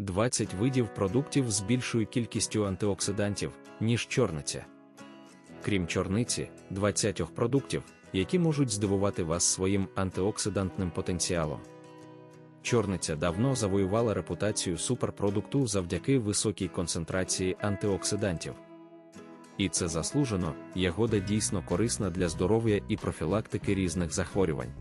20 видів продуктів з більшою кількістю антиоксидантів, ніж чорниця. Крім чорниці, 20 продуктів, які можуть здивувати вас своїм антиоксидантним потенціалом. Чорниця давно завоювала репутацію суперпродукту завдяки високій концентрації антиоксидантів. І це заслужено, ягода дійсно корисна для здоров'я і профілактики різних захворювань.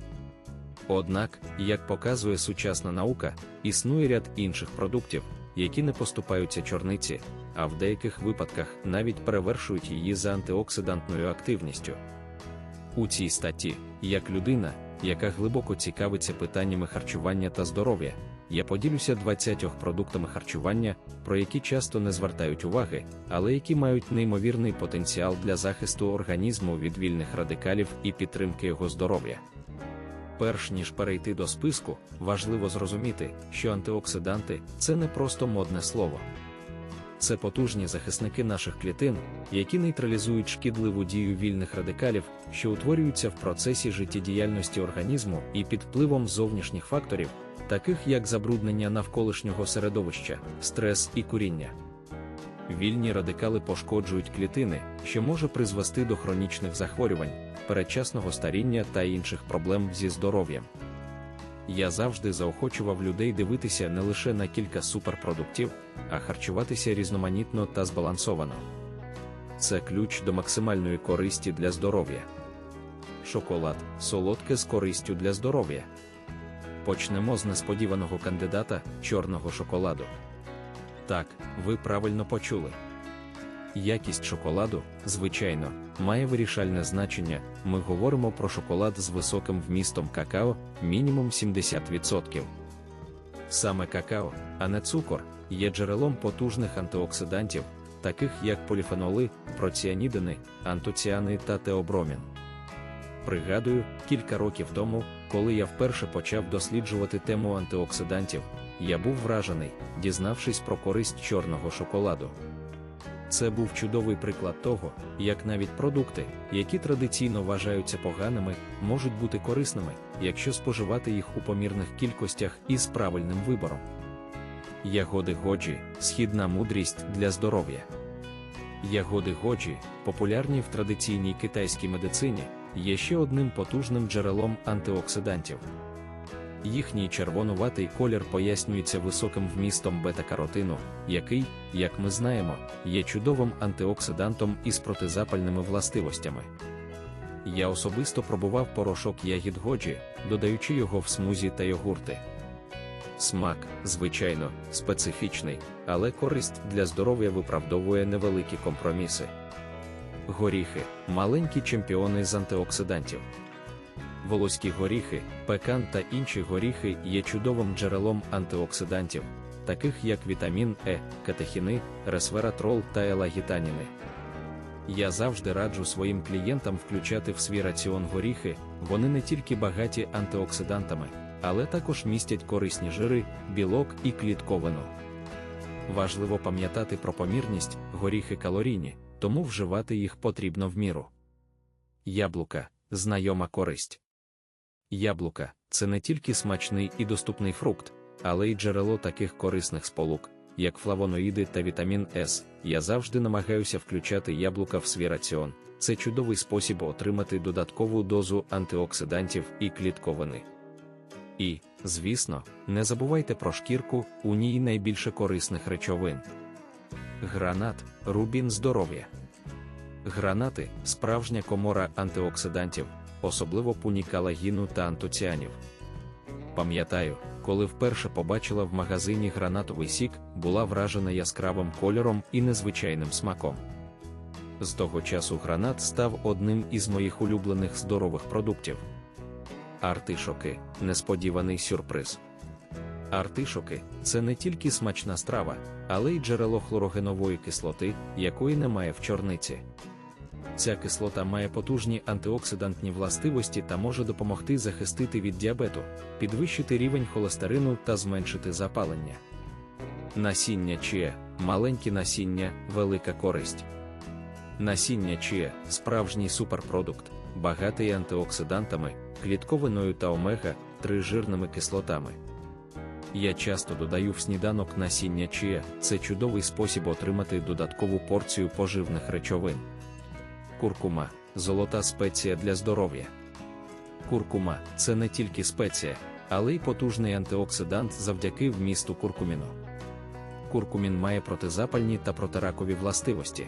Однак, як показує сучасна наука, існує ряд інших продуктів, які не поступаються чорниці, а в деяких випадках навіть перевершують її за антиоксидантною активністю. У цій статті, як людина, яка глибоко цікавиться питаннями харчування та здоров'я, я поділюся 20 продуктами харчування, про які часто не звертають уваги, але які мають неймовірний потенціал для захисту організму від вільних радикалів і підтримки його здоров'я. Перш ніж перейти до списку, важливо зрозуміти, що антиоксиданти це не просто модне слово. Це потужні захисники наших клітин, які нейтралізують шкідливу дію вільних радикалів, що утворюються в процесі життєдіяльності організму і під впливом зовнішніх факторів, таких як забруднення навколишнього середовища, стрес і куріння. Вільні радикали пошкоджують клітини, що може призвести до хронічних захворювань, передчасного старіння та інших проблем зі здоров'ям. Я завжди заохочував людей дивитися не лише на кілька суперпродуктів, а харчуватися різноманітно та збалансовано. Це ключ до максимальної користі для здоров'я. Шоколад солодке з користю для здоров'я. Почнемо з несподіваного кандидата чорного шоколаду. Так, ви правильно почули. Якість шоколаду, звичайно, має вирішальне значення. Ми говоримо про шоколад з високим вмістом какао, мінімум 70%. Саме какао, а не цукор, є джерелом потужних антиоксидантів, таких як поліфеноли, проціанідини, антоціани та теобромін. Пригадую, кілька років тому, коли я вперше почав досліджувати тему антиоксидантів, я був вражений, дізнавшись про користь чорного шоколаду. Це був чудовий приклад того, як навіть продукти, які традиційно вважаються поганими, можуть бути корисними, якщо споживати їх у помірних кількостях і з правильним вибором. Ягоди годжі східна мудрість для здоров'я. Ягоди годжі, популярні в традиційній китайській медицині, є ще одним потужним джерелом антиоксидантів. Їхній червонуватий колір пояснюється високим вмістом бета-каротину, який, як ми знаємо, є чудовим антиоксидантом із протизапальними властивостями. Я особисто пробував порошок ягід годжі, додаючи його в смузі та йогурти. Смак, звичайно, специфічний, але користь для здоров'я виправдовує невеликі компроміси. Горіхи маленькі чемпіони з антиоксидантів. Волоські горіхи, пекан та інші горіхи є чудовим джерелом антиоксидантів, таких як вітамін Е, катехіни, ресвератрол та елагітаніни. Я завжди раджу своїм клієнтам включати в свій раціон горіхи, вони не тільки багаті антиоксидантами, але також містять корисні жири, білок і клітковину. Важливо пам'ятати про помірність, горіхи калорійні, тому вживати їх потрібно в міру. Яблука знайома користь. Яблука це не тільки смачний і доступний фрукт, але й джерело таких корисних сполук, як флавоноїди та вітамін С. Я завжди намагаюся включати яблука в свій раціон. Це чудовий спосіб отримати додаткову дозу антиоксидантів і клітковини. І, звісно, не забувайте про шкірку, у ній найбільше корисних речовин. Гранат рубін здоров'я. Гранати справжня комора антиоксидантів, особливо пунікалагіну та антоціанів. Пам'ятаю, коли вперше побачила в магазині гранатовий сік, була вражена яскравим кольором і незвичайним смаком. З того часу гранат став одним із моїх улюблених здорових продуктів. Артишоки несподіваний сюрприз. Артишоки це не тільки смачна страва, але й джерело хлорогенової кислоти, якої немає в чорниці. Ця кислота має потужні антиоксидантні властивості та може допомогти захистити від діабету, підвищити рівень холестерину та зменшити запалення. Насіння чия, маленькі насіння, велика користь. Насіння чия справжній суперпродукт, багатий антиоксидантами, клітковиною та омега 3 жирними кислотами. Я часто додаю в сніданок насіння чия, це чудовий спосіб отримати додаткову порцію поживних речовин. Куркума золота спеція для здоров'я. Куркума це не тільки спеція, але й потужний антиоксидант завдяки вмісту куркуміну. Куркумін має протизапальні та протиракові властивості.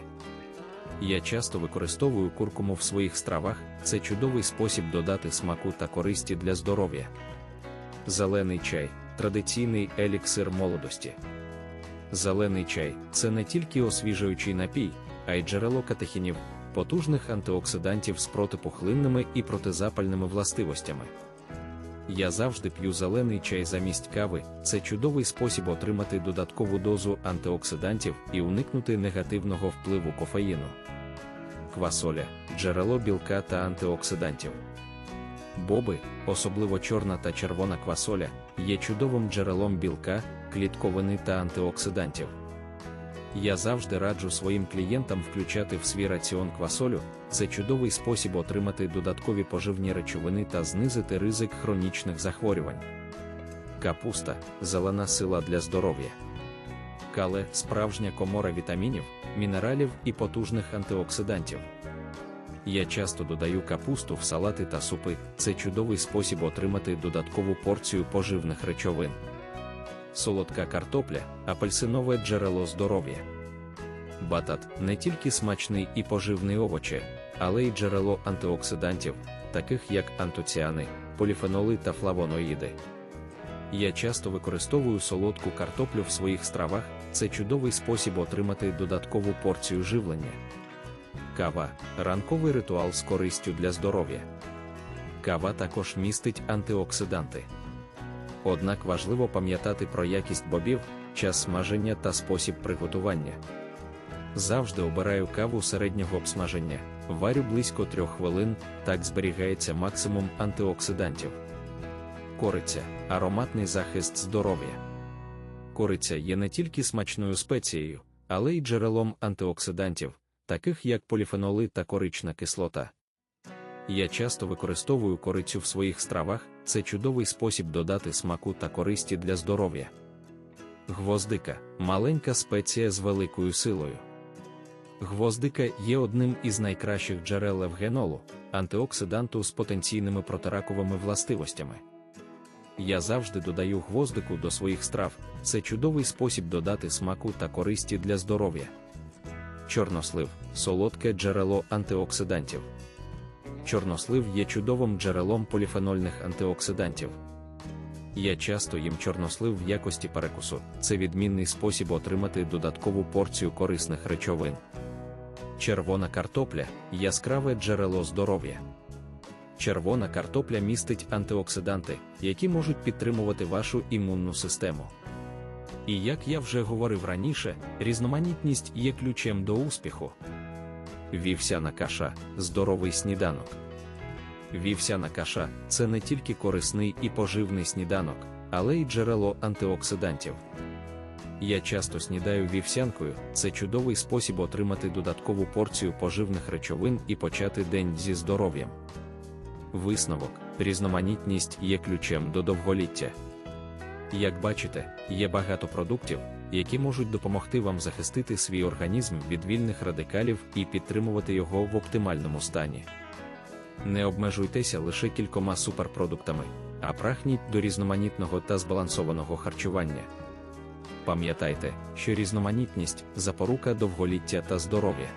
Я часто використовую куркуму в своїх стравах, це чудовий спосіб додати смаку та користі для здоров'я. Зелений чай традиційний еліксир молодості. Зелений чай це не тільки освіжуючий напій, а й джерело катехінів, потужних антиоксидантів з протипухлинними і протизапальними властивостями. Я завжди п'ю зелений чай замість кави, це чудовий спосіб отримати додаткову дозу антиоксидантів і уникнути негативного впливу кофеїну. Квасоля джерело білка та антиоксидантів. Боби, особливо чорна та червона квасоля, є чудовим джерелом білка, клітковини та антиоксидантів. Я завжди раджу своїм клієнтам включати в свій раціон квасолю, це чудовий спосіб отримати додаткові поживні речовини та знизити ризик хронічних захворювань. Капуста зелена сила для здоров'я. Кале справжня комора вітамінів, мінералів і потужних антиоксидантів. Я часто додаю капусту в салати та супи, це чудовий спосіб отримати додаткову порцію поживних речовин. Солодка картопля апельсинове джерело здоров'я. Батат не тільки смачний і поживний овоче, але й джерело антиоксидантів, таких як антоціани, поліфеноли та флавоноїди. Я часто використовую солодку картоплю в своїх стравах, це чудовий спосіб отримати додаткову порцію живлення. Кава ранковий ритуал з користю для здоров'я. Кава також містить антиоксиданти. Однак важливо пам'ятати про якість бобів, час смаження та спосіб приготування. Завжди обираю каву середнього обсмаження, варю близько трьох хвилин, так зберігається максимум антиоксидантів. Кориця ароматний захист здоров'я. Кориця є не тільки смачною спецією, але й джерелом антиоксидантів, таких як поліфеноли та корична кислота. Я часто використовую корицю в своїх стравах, це чудовий спосіб додати смаку та користі для здоров'я. Гвоздика маленька спеція з великою силою. Гвоздика є одним із найкращих джерел евгенолу, антиоксиданту з потенційними протираковими властивостями. Я завжди додаю гвоздику до своїх страв, це чудовий спосіб додати смаку та користі для здоров'я. Чорнослив солодке джерело антиоксидантів. Чорнослив є чудовим джерелом поліфенольних антиоксидантів. Я часто їм чорнослив в якості перекусу, це відмінний спосіб отримати додаткову порцію корисних речовин. Червона картопля яскраве джерело здоров'я. Червона картопля містить антиоксиданти, які можуть підтримувати вашу імунну систему. І як я вже говорив раніше, різноманітність є ключем до успіху. Вівсяна каша здоровий сніданок. Вівсяна каша це не тільки корисний і поживний сніданок, але й джерело антиоксидантів. Я часто снідаю вівсянкою, це чудовий спосіб отримати додаткову порцію поживних речовин і почати день зі здоров'ям. Висновок, різноманітність є ключем до довголіття. Як бачите, є багато продуктів, які можуть допомогти вам захистити свій організм від вільних радикалів і підтримувати його в оптимальному стані. Не обмежуйтеся лише кількома суперпродуктами, а прагніть до різноманітного та збалансованого харчування. Пам'ятайте, що різноманітність запорука довголіття та здоров'я.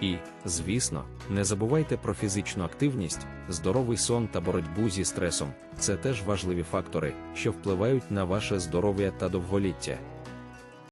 І, звісно, не забувайте про фізичну активність, здоровий сон та боротьбу зі стресом це теж важливі фактори, що впливають на ваше здоров'я та довголіття.